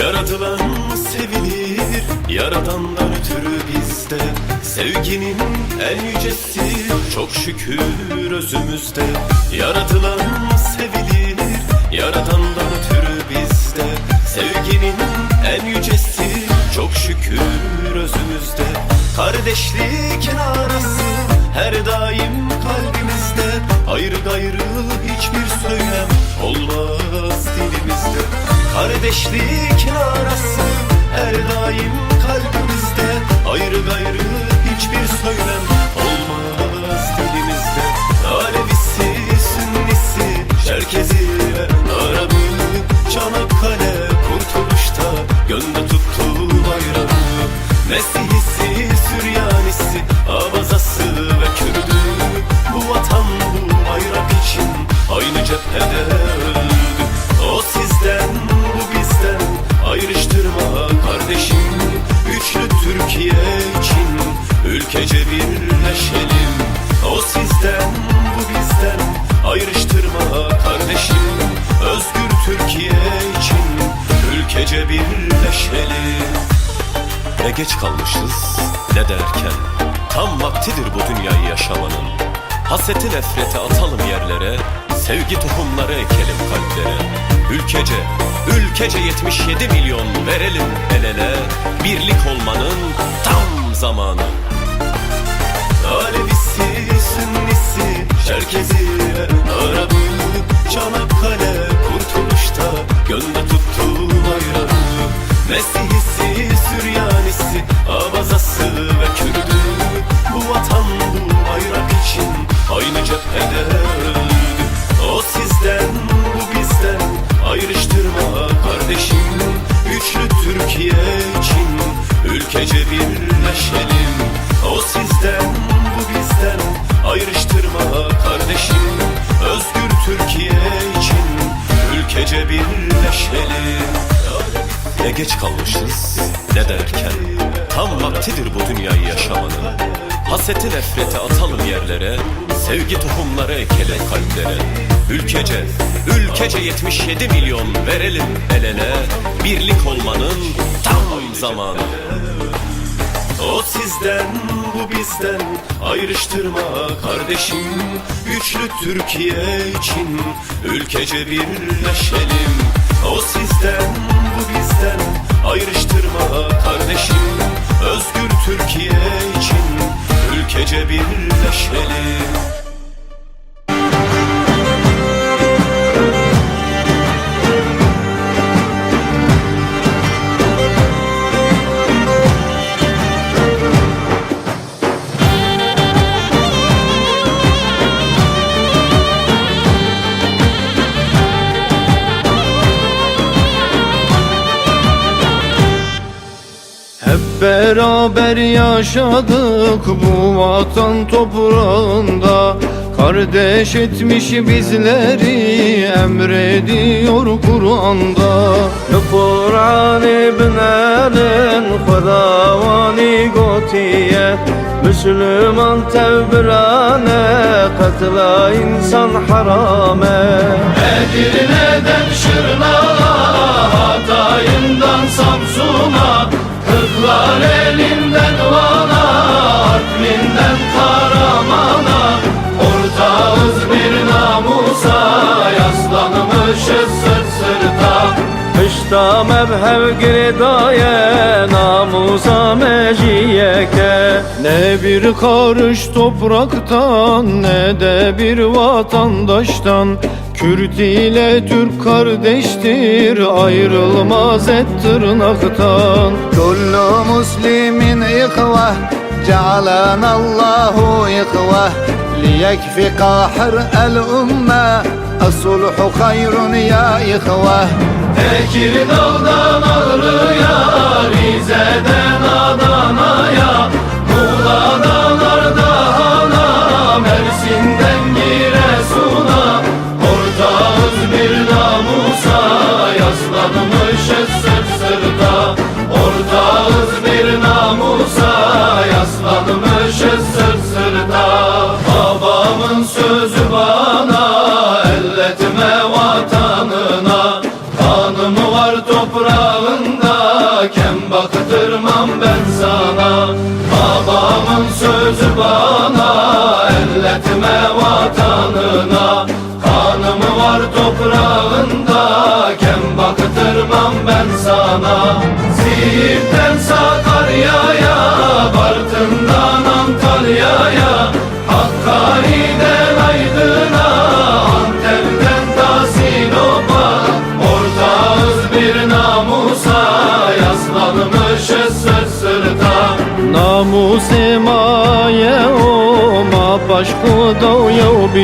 Yaratılan sevilir Yaradandan ötürü bizde. Sevginin en yücesi Çok şükür özümüzde. Yaratılan sevilir Yaradandan ötürü bizde. Sevginin en yücesi Çok şükür özümüzde. Kardeşlik arası Her daim kalbimizde. Ayrı gayrı hiçbir söylem Olmaz Kardeşlik arası her daim kalbimizde Ayrı gayrı hiçbir söylem olmaz dilimizde. Alevisi, Sünnisi, Çerkezi ve Arabı Çanakkale kurtuluşta gönde tuttu bayrağı Mesihisi, Süryanisi, Abazası ve Kürdü. Bu vatan bu bayrak için aynı cephede geç kalmışız ne de erken Tam vaktidir bu dünyayı yaşamanın. Haseti nefreti atalım yerlere Sevgi tohumları ekelim kalplere. Ülkece, ülkece 77 milyon verelim el ele Birlik olmanın tam zamanı. Alevisi, Sünnisi, Çerkezi ve Arabı Çanakkale kurtuluşta gönde tuttu bayrağı Mesihisi, Süryanisi, Abazası ve Kürdü Bu vatan nefreti atalım yerlere Sevgi tohumları ekelim kalplere. Ülkece, ülkece 77 milyon verelim el ele Birlik olmanın tam zamanı. O sizden bu bizden ayrıştırma kardeşim. Güçlü Türkiye için ülkece birleşelim. O sizden bu bizden ayrıştırma kardeşim. Özgür Türkiye için beraber yaşadık bu vatan toprağında. Kardeş etmiş bizleri emrediyor Kur'an'da. Kur'an ibnenin Khudavani gotiye Müslüman tevbirane Katla insan harame. Edirne'den Şırnağa Hatay'ından Samsun'a Kırklar elinden Kışta mevhev girdaya Namusa meciyeke Ne bir karış topraktan Ne de bir vatandaştan Kürt ile Türk kardeştir Ayrılmaz et tırnaktan كل مسلم إخوة جعلنا الله إخوة ليكفي قاحر الأمة الصلح خير يا إخوة Tekirdağ'dan Ağrı'ya, Rize'den Adana'ya, Muğla'dan Ardahan'a, Mersin'den Giresun'a, ortağız bir namusa, yaslanmışız sırt sırta. Ortağız bir namusa, yaslanmışız sırt sırta. Babamın sözü bana, elletme vatanına, kanım var Adana'na Siirt'ten Sakarya'ya Bartın'dan Antalya'ya Hakkari'den Aydın'a Antep'ten ta Sinop'a Ortağız bir namusa Yaslanmışız söz sırta. Namus emaye o Ma başku dovyav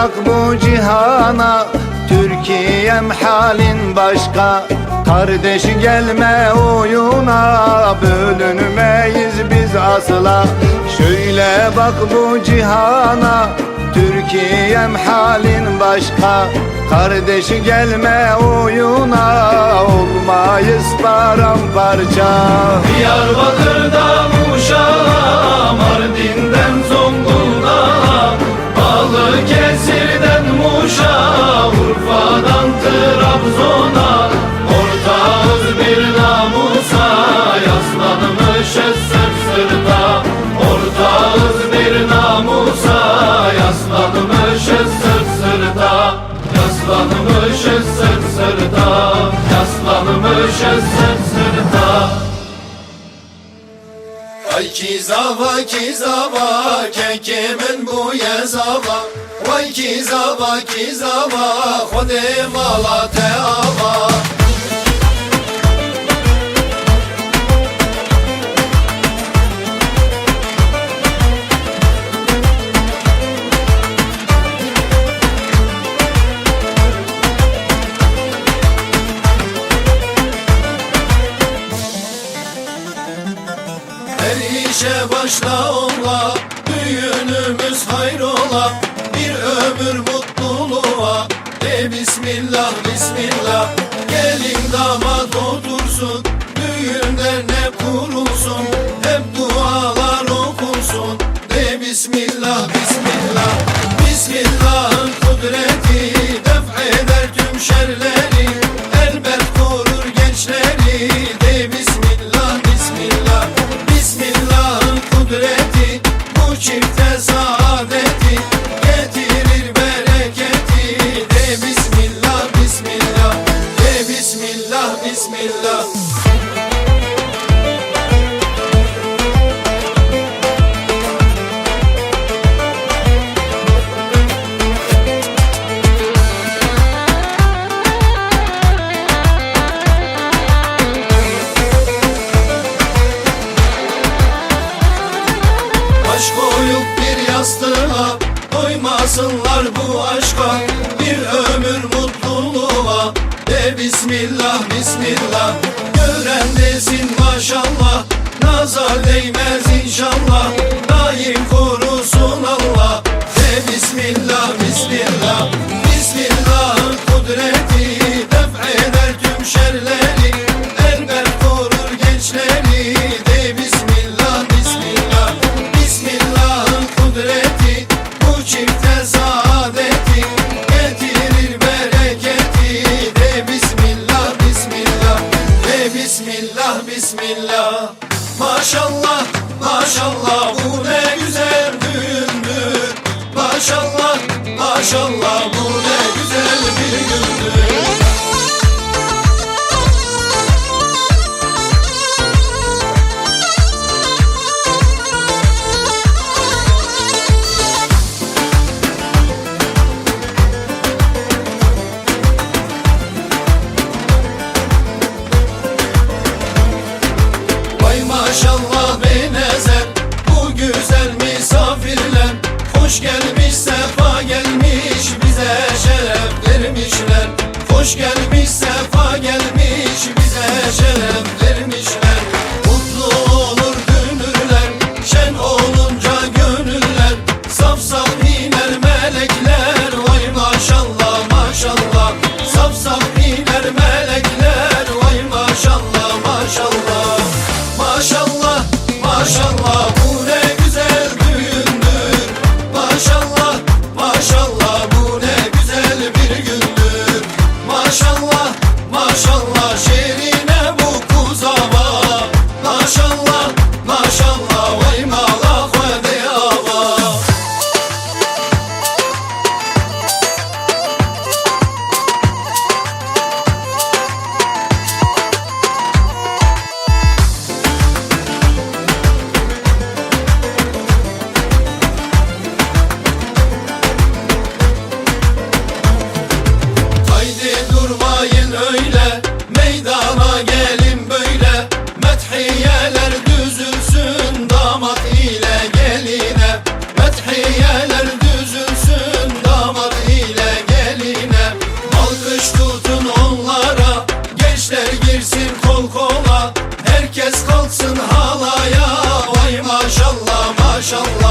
bak bu cihana Türkiye'm halin başka. Kardeş gelme oyuna Bölünmeyiz biz asla. Şöyle bak bu cihana Türkiye'm halin başka. Kardeş gelme oyuna Olmayız paramparça. Diyarbakır'dan Uşak'a Zonguldak'a Balıkesir'den Muş'a Urfa'dan Trabzon'a Ortağız bir namusa Yaslanmışız sırt sırta Ortağız bir namusa Yaslanmışız sırt sırta Yaslanmışız sırt sırta Yaslanmışız sırt sırta Ay kizava kizava kekemin bu yezava Vay kizava kizava Khode mala teava Her işe başla ola Düğünümüz hayrola ömür mutluluğa. De bismillah bismillah. Gelin damat otursun. Düğün dernek kurulsun. Hep dualar okunsun. De bismillah bismillah. Bismillah'ın kudreti. Def eder tüm şerleri maşallah bu ne güzel bir gündür Vay maşallah beynezer Bu güzel misafirler. Hoş gelmiş Hoş gelmiş sefa gelmiş bize şeref maşallah